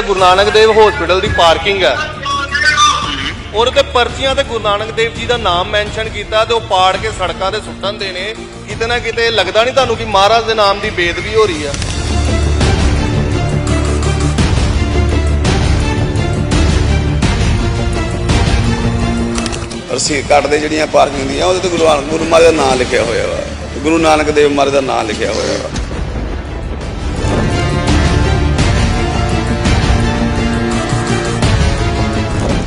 ਗੁਰੂ Nanak Dev hospital ਦੀ parking ਹੈ ਉਹਦੇ ਤੇ ਪਰਚੀਆਂ ਤੇ ਗੁਰੂ ਨਾਨਕ ਦੇਵ ਜੀ ਦਾ ਨਾਮ ਮੈਂਸ਼ਨ ਕੀਤਾ ਤੇ ਉਹ ਪਾੜ ਕੇ ਸੜਕਾਂ ਤੇ ਸੁੱਟਣ ਦੇ ਨੇ। ਕਿਤੇ ਨਾ ਕਿਤੇ ਲੱਗਦਾ ਨਹੀਂ ਤੁਹਾਨੂੰ ਕਿ ਮਹਾਰਾਜ ਦੇ ਨਾਮ ਦੀ ਬੇਦਬੀ ਹੋ ਰਹੀ ਆ। ਰਸੀਦ ਘਾਟ ਦੇ ਜਿਹੜੀਆਂ ਪਾਰਕਿੰਗ ਦੀਆਂ, ਉਹਦੇ ਤੇ ਗੁਰੂ ਨਾਨਕ ਗੁਰੂ ਮਹਾਰਾਜ ਦਾ ਨਾਮ ਲਿਖਿਆ ਹੋਇਆ ਵਾ। ਗੁਰੂ ਨਾਨਕ ਦੇਵ ਮਹਾਰਾਜ ਦਾ ਨਾਮ ਲਿਖਿਆ ਹੋਇਆ ਵਾ।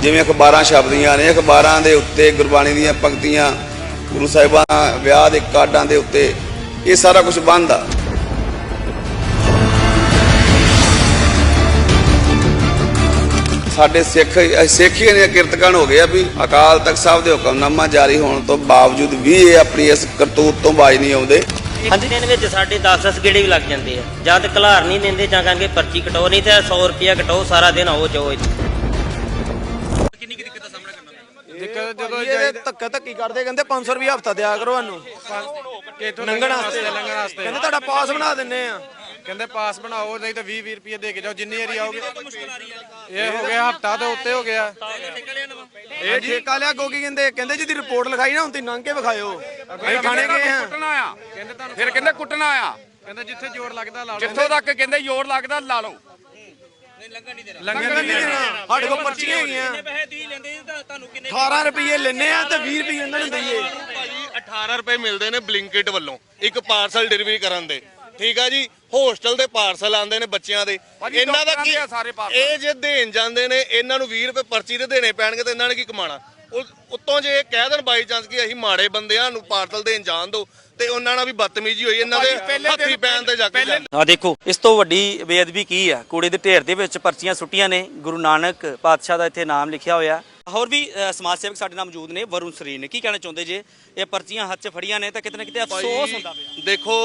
ਜਿਵੇਂ ਅਖਬਾਰਾਂ ਛਪਦੀਆਂ ਨੇ ਅਖਬਾਰਾਂ ਦੇ ਉੱਤੇ ਗੁਰਬਾਣੀ ਦੀਆਂ ਪੰਕਤੀਆਂ ਗੁਰੂ ਸਾਹਿਬਾਂ ਵਿਆਹ ਦੇ ਕਾਰਡਾਂ ਦੇ ਉੱਤੇ ਇਹ ਸਾਰਾ ਕੁਝ ਬੰਦ ਆ। ਸਾਡੇ ਸਿੱਖ ਸਿੱਖੀ ਨੇ ਕਿਰਤਕਣ ਹੋ ਗਿਆ ਵੀ ਅਕਾਲ ਤਖਤ ਸਾਹਿਬ ਦੇ ਹੁਕਮਨਾਮਾ ਜਾਰੀ ਹੋਣ ਤੋਂ ਬਾਵਜੂਦ ਵੀ ਇਹ ਆਪਣੀ ਇਸ ਕਰਤੂਤ ਤੋਂ ਬਾਜ ਨਹੀਂ ਆਉਂਦੇ। ਇੱਕ ਦਿਨ ਵਿੱਚ ਸਾਡੇ 10-10 ਗੇੜੇ ਵੀ ਲੱਗ ਜਾਂਦੇ ਆ। ਜਾਂ ਤੇ ਘਲਾਰ ਨਹੀਂ ਦਿੰਦੇ ਜਾਂ ਕਹਿੰਗੇ ਪਰਚੀ ਕਟਾਓ ਨਹੀਂ ਤੇ 100 ਰੁਪਿਆ ਕਟਾਓ ਸਾਰਾ ਦਿਨ ਆਓ ਜਾਓ ਇੱਥੇ। ਦਿੱਕਤ ਜਦੋਂ ਇਹ ਧੱਕਾ ਧੱਕੀ ਕਰਦੇ ਕਹਿੰਦੇ 500 ਰੁਪਏ ਹਫਤਾ ਦਿਆ ਕਰੋ ਸਾਨੂੰ। ਲੰਘਣ ਵਾਸਤੇ? ਲੰਘਣ ਵਾਸਤੇ। ਕਹਿੰਦੇ ਤੁਹਾਡਾ ਪਾਸ ਬਣਾ ਦਿੰਨੇ ਆ। ਕਹਿੰਦੇ ਪਾਸ ਬਣਾਓ ਨਹੀਂ ਤਾਂ 20 20 ਰੁਪਏ ਦੇ ਕੇ ਜਾਓ ਜਿੰਨੀ ਵਾਰੀ ਆਓਗੇ ਇਹ ਹੋ ਗਿਆ ਹਫਤਾ ਤੋਂ ਉੱਤੇ ਹੋ ਗਿਆ। ਇਹ ਠੇਕਾ ਲਿਆ ਗੋਗੀ ਕਹਿੰਦੇ ਕਹਿੰਦੇ ਜਿਹਦੀ ਰਿਪੋਰਟ ਲਿਖਾਈ ਨਾ ਹੁਣ ਤੁਸੀਂ ਲੰਘ ਕੇ ਵਿਖਾਇਓ। ਅਸੀਂ ਥਾਣੇ ਗਏ ਆ। ਕੁੱਟਣਾ ਆ। ਕਹਿੰਦੇ ਤੁਹਾਨੂੰ ਫਿਰ ਕਹਿੰਦੇ ਕੁੱਟਣਾ ਆ। ਕਹਿੰਦੇ ਜਿੱਥੇ ਜ਼ੋਰ ਲੱਗਦਾ ਲਾ ਲਓ। ਜਿੱਥੋਂ ਤੱਕ ਕਹਿੰਦੇ ਜ਼ੋਰ ਲੱਗਦਾ ਲਾ ਲਓ। ਲੰਘਣ ਨਹੀਂ ਦੇਣਾ। ਸਾਡੇ ਕੋਲ ਪਰਚੀਆਂ ਹੈਗੀਆਂ। 18 ਰੁਪਏ ਲੈਨੇ ਆ ਤੇ 20 ਰੁਪਏ ਇਹਨਾਂ ਨੂੰ ਦਈਏ। ਭਾਜੀ 18 ਰੁਪਏ ਮਿਲਦੇ ਨੇ ਬਲਿੰਕਿਟ ਵੱਲੋਂ। ਇੱਕ ਪਾਰਸਲ ਡਿਲੀਵਰੀ ਕਰਨ ਦੇ। ਠੀਕ ਆ ਜੀ? ਹੋਸਟਲ ਦੇ ਪਾਰਸਲ ਆਉਂਦੇ ਨੇ ਬੱਚਿਆਂ ਦੇ। ਇਹਨਾਂ ਦਾ ਕੀ। ਇਹ ਜੇ ਦੇਣ ਜਾਂਦੇ ਨੇ ਇਹਨਾਂ ਨੂੰ 20 ਰੁਪਏ ਪਰਚੀ ਦੇ ਦੇਣੇ ਪੈਣਗੇ ਤੇ ਇਹਨਾਂ ਨੇ ਕੀ ਕਮਾਣਾ ਉੱਤੋਂ ਜੇ ਕਹਿ ਦੇਣ ਬਾਈ ਚਾਂਸ ਕਿ ਅਸੀਂ ਮਾੜੇ ਬੰਦਿਆਂ ਨੂੰ ਪਾਰਸਲ ਦੇਣ ਜਾਣ ਦੋ ਤੇ ਉਹਨਾਂ ਨਾਲ ਵੀ ਬਦਤਮੀਜ਼ੀ ਹੋਈ ਇਹਨਾਂ ਦੇ ਹੱਥੀ ਪੈਣ ਤੇ ਜਾ ਕੇ। ਆ ਦੇਖੋ ਇਸ ਤੋਂ ਵੱਡੀ ਬੇਅਦਬੀ ਕੀ ਆ? ਕੂੜੇ ਦੇ ਢੇਰ ਦੇ ਵਿੱਚ ਪਰਚੀਆਂ ਸੁੱਟੀਆਂ ਨੇ ਗੁਰੂ ਨਾਨਕ ਪਾਤਸ਼ਾਹ ਦਾ ਇੱਥੇ ਨਾਮ ਲਿਖਿਆ ਹੋਇਆ। ਹੋਰ ਵੀ ਸਮਾਜ ਸੇਵਕ ਸਾਡੇ ਨਾਲ ਮੌਜੂਦ ਨੇ ਵਰੁਣ ਸਰੀਨ। ਨੇ ਕੀ ਕਹਿਣਾ ਚਾਹੁੰਦੇ ਜੇ? ਇਹ ਪਰਚੀਆਂ ਹੱਥ 'ਚ ਫੜੀਆਂ ਨੇ ਤਾਂ ਕਿਤੇ ਨਾ ਕਿਤੇ ਅਫਸੋਸ ਹੁੰਦਾ ਪਿਆ। ਦੇਖੋ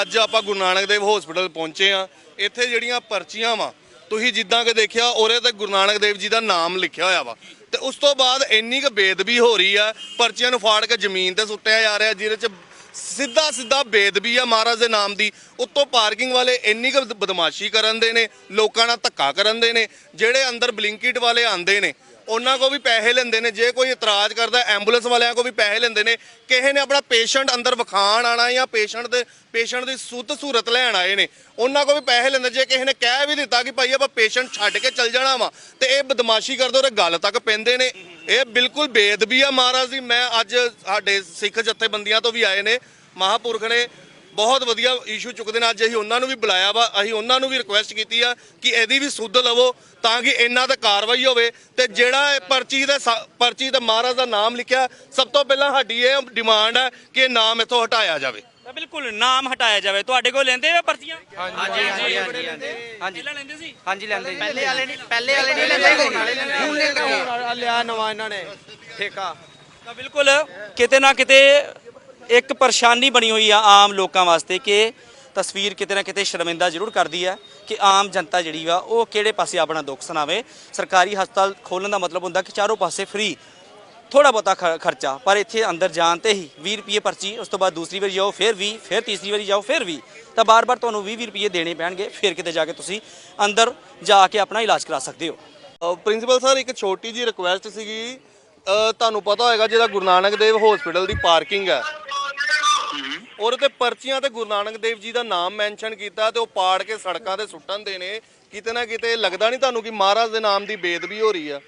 ਅੱਜ ਆਪਾਂ ਗੁਰੂ ਨਾਨਕ ਦੇਵ ਹਸਪੀਟਲ ਪਹੁੰਚੇ ਆ ਇੱਥੇ ਜਿਹੜੀਆਂ ਪਰਚੀਆਂ ਵਾ ਤੁਸੀਂ ਜਿੱਦਾਂ ਕਿ ਦੇਖਿਆ ਉਹਦੇ ਤੇ ਗੁਰੂ ਨਾਨਕ ਦੇਵ ਜੀ ਦਾ ਨਾਮ ਲਿਖਿਆ ਹੋਇਆ ਵਾ। ਤੇ ਉਸ ਤੋਂ ਬਾਅਦ ਇੰਨੀ ਕੁ ਬੇਦਬੀ ਹੋ ਰਹੀ ਆ, ਪਰਚੀਆਂ ਨੂੰ ਫਾੜ ਕੇ ਜ਼ਮੀਨ ਤੇ ਸੁੱਟਿਆ ਜਾ ਰਿਹਾ, ਜਿਹਦੇ ਚ ਸਿੱਧਾ ਸਿੱਧਾ ਬੇਦਬੀ ਆ ਮਹਾਰਾਜ ਦੇ ਨਾਮ ਦੀ। ਉੱਤੋਂ ਪਾਰਕਿੰਗ ਵਾਲੇ ਇੰਨੀ ਕੁ ਬਦਮਾਸ਼ੀ ਕਰਨ ਦੇ ਨੇ, ਲੋਕਾਂ ਨਾਲ ਧੱਕਾ ਕਰਨ ਦੇ ਨੇ, ਜਿਹੜੇ ਅੰਦਰ ਬਲਿੰਕਿਟ ਵਾਲੇ ਆਂਦੇ ਨੇ ਉਹਨਾਂ ਕੋ ਵੀ ਪੈਸੇ ਲੈਂਦੇ ਨੇ, ਜੇ ਕੋਈ ਇਤਰਾਜ਼ ਕਰਦਾ, ਐਂਬੂਲੈਂਸ ਵਾਲਿਆਂ ਕੋ ਵੀ ਪੈਸੇ ਲੈਂਦੇ ਨੇ, ਕਿਸੇ ਨੇ ਆਪਣਾ ਪੇਸ਼ੈਂਟ ਅੰਦਰ ਵਿਖਾਣ ਆਣਾ ਜਾਂ ਪੇਸ਼ੈਂਟ ਦੇ, ਪੇਸ਼ੈਂਟ ਦੀ ਸੁੱਧ ਸੂਰਤ ਲੈਣ ਆਏ ਨੇ, ਉਹਨਾਂ ਕੋ ਵੀ ਪੈਸੇ ਲੈਂਦੇ, ਜੇ ਕਿਸੇ ਨੇ ਕਹਿ ਵੀ ਦਿੱਤਾ ਕਿ ਭਾਈ ਆਪਾਂ ਪੇਸ਼ੈਂਟ ਛੱਡ ਕੇ ਚੱਲ ਜਾਣਾ ਵਾ, ਤੇ ਇਹ ਬਦਮਾਸ਼ੀ ਕਰਦੇ ਉਹਦੇ ਗੱਲ ਤੱਕ ਪੈਂਦੇ ਨੇ, ਇਹ ਬਿਲਕੁਲ ਬੇਦਬੀ ਆ ਮਹਾਰਾਜ ਦੀ। ਮੈਂ ਅੱਜ ਸਾਡੇ ਸਿੱਖ ਜਥੇਬੰਦੀਆਂ ਤੋਂ ਵੀ ਆਏ ਨੇ, ਮਹਾਪੁਰਖ ਨੇ ਬਹੁਤ ਵਧੀਆ ਇਸ਼ੂ ਚੁੱਕਦੇ ਨੇ। ਅੱਜ ਅਸੀਂ ਉਹਨਾਂ ਨੂੰ ਵੀ ਬੁਲਾਇਆ ਵਾ ਅਸੀਂ ਉਹਨਾਂ ਨੂੰ ਵੀ ਰਿਕੁਐਸਟ ਕੀਤੀ ਆ ਕਿ ਇਹਦੀ ਵੀ ਸੁੱਧ ਲਵੋ ਤਾਂ ਕਿ ਇਹਨਾਂ ਤੇ ਕਾਰਵਾਈ ਹੋਵੇ ਤੇ ਜਿਹੜਾ ਇਹ ਪਰਚੀ ਦੇ ਪਰਚੀ ਤੇ ਮਹਾਰਾਜ ਦਾ ਨਾਮ ਲਿਖਿਆ ਸਭ ਤੋਂ ਪਹਿਲਾਂ ਸਾਡੀ ਇਹ ਡਿਮਾਂਡ ਹੈ ਕਿ ਇਹ ਨਾਮ ਇੱਥੋਂ ਹਟਾਇਆ ਜਾਵੇ। ਤਾਂ ਬਿਲਕੁਲ ਨਾਮ ਹਟਾਇਆ ਜਾਵੇ। ਤੁਹਾਡੇ ਕੋਲ ਲੈਂਦੇ ਆ ਪਰਚੀਆਂ? ਹਾਂਜੀ ਹਾਂਜੀ ਹਾਂਜੀ ਹਾਂਜੀ ਲੈਂਦੇ ਸੀ? ਹਾਂਜੀ ਲੈਂਦੇ ਪਹਿਲੇ ਵਾਲੇ ਨਹੀਂ ਪਹਿਲੇ ਵਾਲੇ ਨਹੀਂ ਲੈਂਦੇ। ਹੁਣ ਲਿਆ ਨਵਾਂ ਇਹਨਾਂ ਨੇ ਠੇਕਾ। ਤਾਂ ਬਿਲਕੁਲ ਕਿਤੇ ਨਾ ਕਿਤੇ ਇੱਕ ਪਰੇਸ਼ਾਨੀ ਬਣੀ ਹੋਈ ਆ ਆਮ ਲੋਕਾਂ ਵਾਸਤੇ ਕਿ ਤਸਵੀਰ ਕਿਤੇ ਨਾ ਕਿਤੇ ਸ਼ਰਮਿੰਦਾ ਜ਼ਰੂਰ ਕਰਦੀ ਹੈ ਕਿ ਆਮ ਜਨਤਾ ਜਿਹੜੀ ਵਾ ਉਹ ਕਿਹੜੇ ਪਾਸੇ ਆਪਣਾ ਦੁੱਖ ਸੁਣਾਵੇ। ਸਰਕਾਰੀ ਹਸਪਤਾਲ ਖੋਲਣ ਦਾ ਮਤਲਬ ਹੁੰਦਾ ਕਿ ਚਾਰੋਂ ਪਾਸੇ ਫ੍ਰੀ ਥੋੜਾ ਬਹੁਤਾ ਖ- ਖਰਚਾ, ਪਰ ਇੱਥੇ ਅੰਦਰ ਜਾਣ ਤੇ ਹੀ 20 ਰੁਪਏ ਪਰਚੀ, ਉਸ ਤੋਂ ਬਾਅਦ ਦੂਸਰੀ ਵਾਰੀ ਜਾਓ, ਫਿਰ 20 ਫਿਰ ਤੀਸਰੀ ਵਾਰੀ ਜਾਓ, ਫਿਰ 20 ਤਾਂ ਬਾਰ-ਬਾਰ ਤੁਹਾਨੂੰ 20 ਰੁਪਏ ਦੇਣੇ ਪੈਣਗੇ, ਫਿਰ ਕਿਤੇ ਜਾ ਕੇ ਤੁਸੀਂ ਅੰਦਰ ਜਾ ਕੇ ਆਪਣਾ ਇਲਾਜ ਕਰਾ ਸਕਦੇ ਹੋ। ਪ੍ਰਿੰਸੀਪਲ ਸਰ, ਇੱਕ ਛੋਟੀ ਜੀ ਰਿਕੁਐਸਟ ਸੀਗੀ। ਤੁਹਾਨੂੰ ਪਤਾ ਹੋਏਗਾ, ਜਿਹੜਾ ਗੁਰੂ ਨਾਨਕ ਦੇਵ ਹਸਪੀਟਲ ਦੀ ਪਾਰਕਿੰਗ ਹੈ। ਉਹਦੇ ਤੇ ਪਰਚੀਆਂ ਤੇ ਗੁਰੂ ਨਾਨਕ ਦੇਵ ਜੀ ਦਾ ਨਾਮ ਮੈਂਸ਼ਨ ਕੀਤਾ ਤੇ ਉਹ ਪਾੜ ਕੇ ਸੜਕਾਂ ਤੇ ਸੁੱਟਣ ਦੇ ਨੇ। ਕਿਤੇ ਨਾ ਕਿਤੇ ਲੱਗਦਾ ਨਹੀਂ ਤੁਹਾਨੂੰ ਕਿ ਮਹਾਰਾਜ ਦੇ ਨਾਮ ਦੀ ਬੇਦਬੀ ਹੋ ਰਹੀ ਆ?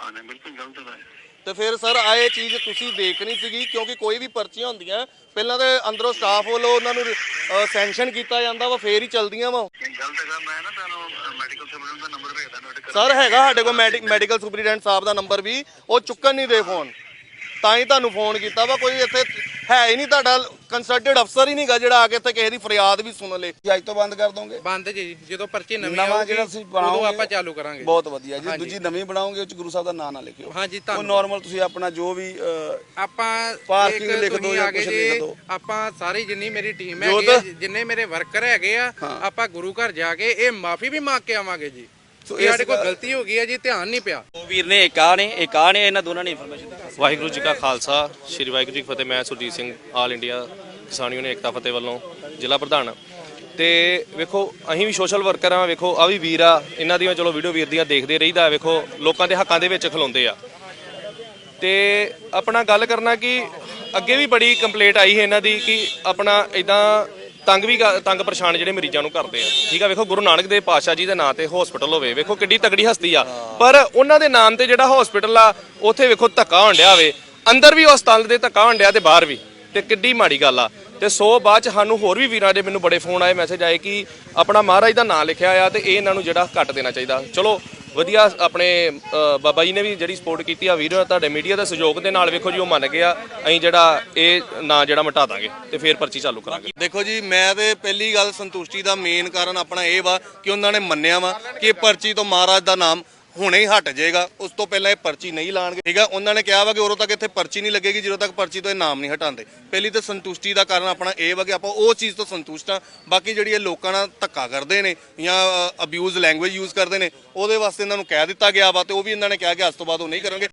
ਹਾਂ ਨਹੀਂ ਬਿਲਕੁਲ ਗਲਤ ਹੈ। ਤੇ ਫਿਰ ਸਰ ਆ ਇਹ ਚੀਜ਼ ਤੁਸੀਂ ਦੇਖਣੀ ਸੀਗੀ ਕਿਉਂਕਿ ਕੋਈ ਵੀ ਪਰਚੀਆਂ ਹੁੰਦੀਆਂ ਪਹਿਲਾਂ ਤੇ ਅੰਦਰੋਂ ਸਟਾਫ ਵੱਲੋਂ ਉਹਨਾਂ ਨੂੰ ਸੈਂਕਸ਼ਨ ਕੀਤਾ ਜਾਂਦਾ ਵਾ ਫੇਰ ਹੀ ਚੱਲਦੀਆਂ ਵਾ। ਨਹੀਂ ਗਲਤ ਹੈਗਾ। ਮੈਂ ਨਾ ਤੁਹਾਨੂੰ ਮੈਡੀਕਲ ਸਪਲੀਮੈਂਟ ਦਾ ਨੰਬਰ ਭੇਜਦਾ ਨੋਟ ਕਰ ਸਰ ਹੈਗਾ ਸਾਡੇ ਕੋਲ ਮੈਡੀਕਲ ਸੁਪਰੀਡੈਂਟ ਸਾਹਿਬ ਦਾ ਨੰਬਰ ਵੀ ਉਹ ਚੁੱਕਣ ਨਹੀਂ ਦੇ ਫੋਨ ਤਾਂ ਹੀ ਤੁਹਾਨੂੰ ਫੋਨ ਕੀਤਾ ਵਾ ਕੋਈ ਇੱਥੇ ਹੈ ਹੀ ਨਹੀਂ ਤੁਹਾਡਾ ਕੰਸਲਟਡ ਅਫਸਰ ਹੀ ਨਹੀਂਗਾ ਜਿਹੜਾ ਆ ਕੇ ਇੱਥੇ ਕਿਸੇ ਦੀ ਫਰਿਆਦ ਵੀ ਸੁਣ ਲੇ ਅੱਜ ਤੋਂ ਬੰਦ ਕਰ ਦੋਗੇ ਬੰਦ ਜੀ ਜਦੋਂ ਪਰਚੀ ਨਵੀਂ ਨਵਾਂ ਜਿਹੜਾ ਤੁਸੀਂ ਉਦੋਂ ਬਣਾਓਗੇ ਆਪਾਂ ਚਾਲੂ ਕਰਾਂਗੇ ਬਹੁਤ ਵਧੀਆ ਜੀ। ਦੂਜੀ ਨਵੀਂ ਬਣਾਓਗੇ ਉਹ ਚ ਗੁਰੂ ਸਾਹਿਬ ਦਾ ਨਾਮ ਨਾ ਲਿਖਿਓ ਹਾਂਜੀ, ਉਹ। ਨਾਰਮਲ ਤੁਸੀਂ ਆਪਣਾ ਜੋ ਵੀ ਆਪਾਂ ਇੱਕ ਲਿਖ ਤੁਸੀਂ ਜਾਂ ਜੀ, ਲਿਖ ਦਿਓ। ਆਪਾਂ ਸਾਰੀ ਜਿੰਨੀ ਮੇਰੀ ਟੀਮ। ਹੈਗੀ ਜਿੰਨੇ ਮੇਰੇ ਵਰਕਰ ਹੈਗੇ ਆ ਆਪਾਂ ਗੁਰੂ ਘਰ ਜਾ ਕੇ ਇਹ ਮਾਫੀ ਵੀ ਮੰਗ ਕੇ ਆਵਾਂਗੇ ਜੀ ਸੋ ਇਹ ਇਸ ਸਾਡੇ ਕੋਲ ਗੱਲ- ਗਲਤੀ ਹੋ ਗਈ ਹੈ ਜੀ ਧਿਆਨ ਨਹੀਂ ਪਿਆ। ਉਹ ਵੀਰ ਨੇ ਇੱਕ ਆ ਨੇ ਇੱਕ ਆ ਨੇ ਇਹਨਾਂ ਦੋਨਾਂ ਨੇ ਇਨਫੋਰਮੇਸ਼ਨ ਵਾਹਿਗੁਰੂ ਜੀ ਕਾ ਖਾਲਸਾ ਸ੍ਰੀ ਵਾਹਿਗੁਰੂ ਜੀ ਕੀ ਫਤਿਹ। ਮੈਂ Surjit Singh all India Kisan union Ekta Fateh ਵੱਲੋਂ ਜ਼ਿਲ੍ਹਾ ਪ੍ਰਧਾਨ। ਤੇ ਵੇਖੋ ਅਸੀਂ ਵੀ ਸੋਸ਼ਲ ਵਰਕਰ ਆ ਵੇਖੋ ਆ ਵੀ ਵੀਰ ਆ ਇਹਨਾਂ ਦੀਆਂ ਚਲੋ ਵੀਡੀਓ ਵੀਰ ਦੀਆਂ ਦੇਖਦੇ ਰਹੀਦਾ ਵੇਖੋ ਲੋਕਾਂ ਦੇ ਹੱਕਾਂ ਦੇ ਵਿੱਚ ਖਲੋਂਦੇ ਆ। ਤੇ ਆਪਣਾ ਗੱਲ ਕਰਨਾ ਕਿ ਅੱਗੇ ਵੀ ਬੜੀ ਕੰਪਲੇਂਟ ਆਈ ਹੈ ਇਹਨਾਂ ਦੀ ਕਿ ਆਪਣਾ ਇਦਾਂ ਤੰਗ ਵੀ ਕਰ- ਤੰਗ ਪਰੇਸ਼ਾਨ ਜਿਹੜੇ ਮਰੀਜ਼ਾਂ ਨੂੰ ਕਰਦੇ ਆ। ਠੀਕ ਆ ਵੇਖੋ ਗੁਰੂ ਨਾਨਕ ਦੇਵ ਪਾਤਸ਼ਾਹ ਜੀ ਦੇ ਨਾਂ ਤੇ ਹਸਪੀਟਲ ਹੋਵੇ ਵੇਖੋ ਕਿੱਡੀ ਤਗੜੀ ਹਸਤੀ ਆ। ਪਰ ਉਹਨਾਂ ਦੇ ਨਾਮ ਤੇ ਜਿਹੜਾ ਹਸਪੀਟਲ ਆ ਉੱਥੇ ਵੇਖੋ ਧੱਕਾ ਹੋਣ ਡਿਆ ਹੋਵੇ ਅੰਦਰ ਵੀ ਹਸਪਤਾਲ ਦੇ ਧੱਕਾ ਹੋਣ ਡਿਆ ਤੇ ਬਾਹਰ ਵੀ। ਤੇ ਕਿੱਡੀ ਮਾੜੀ ਗੱਲ ਆ। ਤੇ ਸੋ ਬਾਅਦ ਚ ਸਾਨੂੰ ਹੋਰ ਵੀ ਵੀਰਾਂ ਦੇ ਮੈਨੂੰ ਬੜੇ ਫੋਨ ਆਏ ਮੈਸੇਜ ਆਏ ਕਿ ਆਪਣਾ ਮਹਾਰਾਜ ਦਾ ਨਾਮ ਲਿਖਿਆ ਆ ਤੇ ਇਹ ਇਹਨਾਂ ਨੂੰ ਜਿਹੜਾ ਘੱਟ ਦੇਣਾ ਚਾਹੀਦਾ। ਚਲੋ ਵਧੀਆ ਆਪਣੇ ਅ, ਬਾਬਾ ਜੀ ਨੇ ਵੀ ਜਿਹੜੀ ਸਪੋਰਟ ਕੀਤੀ ਆ ਵੀਰ ਤੁਹਾਡੇ ਮੀਡੀਆ ਦੇ ਸਹਿਯੋਗ ਦੇ ਨਾਲ ਵੇਖੋ ਜੀ ਉਹ ਮੰਨ ਗਿਆ ਅਸੀਂ ਜਿਹੜਾ ਇਹ ਨਾਂ ਜਿਹੜਾ ਮਿਟਾ ਦਾਂਗੇ ਤੇ ਫੇਰ ਪਰਚੀ ਚਾਲੂ ਕਰਾਂਗੇ। ਦੇਖੋ ਜੀ ਮੈਂ ਤੇ ਪਹਿਲੀ ਗੱਲ ਸੰਤੁਸ਼ਟੀ ਦਾ ਮੇਨ ਕਾਰਨ ਆਪਣਾ ਇਹ ਵਾ ਕਿ ਉਹਨਾਂ ਨੇ ਮੰਨਿਆ ਵਾ ਕਿ ਇਹ ਪਰਚੀ ਤੋਂ ਮਹਾਰਾਜ ਦਾ ਨਾਮ ਹੁਣੇ ਹੀ ਹਟ ਜਾਏਗਾ, ਉਸ ਤੋਂ ਪਹਿਲਾਂ ਇਹ ਪਰਚੀ ਨਹੀਂ ਲਾਣਗੇ। ਠੀਕ ਆ? ਉਹਨਾਂ ਨੇ ਕਿਹਾ ਵਾ ਕਿ ਉਦੋਂ ਤੱਕ ਇੱਥੇ ਪਰਚੀ ਨਹੀਂ ਲੱਗੇਗੀ, ਜਦੋਂ ਤੱਕ ਪਰਚੀ ਤੋਂ ਇਹ ਨਾਮ ਨਹੀਂ ਹਟਾਉਂਦੇ। ਪਹਿਲੀ ਤਾਂ ਸੰਤੁਸ਼ਟੀ ਦਾ ਕਾਰਨ ਆਪਣਾ ਇਹ ਵਾ ਕਿ ਆਪਾਂ ਉਹ ਚੀਜ਼ ਤੋਂ ਸੰਤੁਸ਼ਟ ਆ। ਬਾਕੀ ਜਿਹੜੀ ਇਹ ਲੋਕਾਂ ਨਾਲ ਧੱਕਾ ਕਰਦੇ ਨੇ ਜਾਂ ਅਬਿਊਜ਼ ਲੈਂਗੁਏਜ ਯੂਜ਼ ਕਰਦੇ ਨੇ, ਉਹਦੇ ਵਾਸਤੇ ਇਹਨਾਂ ਨੂੰ ਕਹਿ ਦਿੱਤਾ ਗਿਆ ਵਾ ਤੇ ਉਹ ਵੀ ਇਹਨਾਂ ਨੇ ਕਿਹਾ ਕਿ ਅੱਜ ਤੋਂ ਬਾਅਦ ਉਹ ਨਹੀਂ ਕਰਨਗੇ।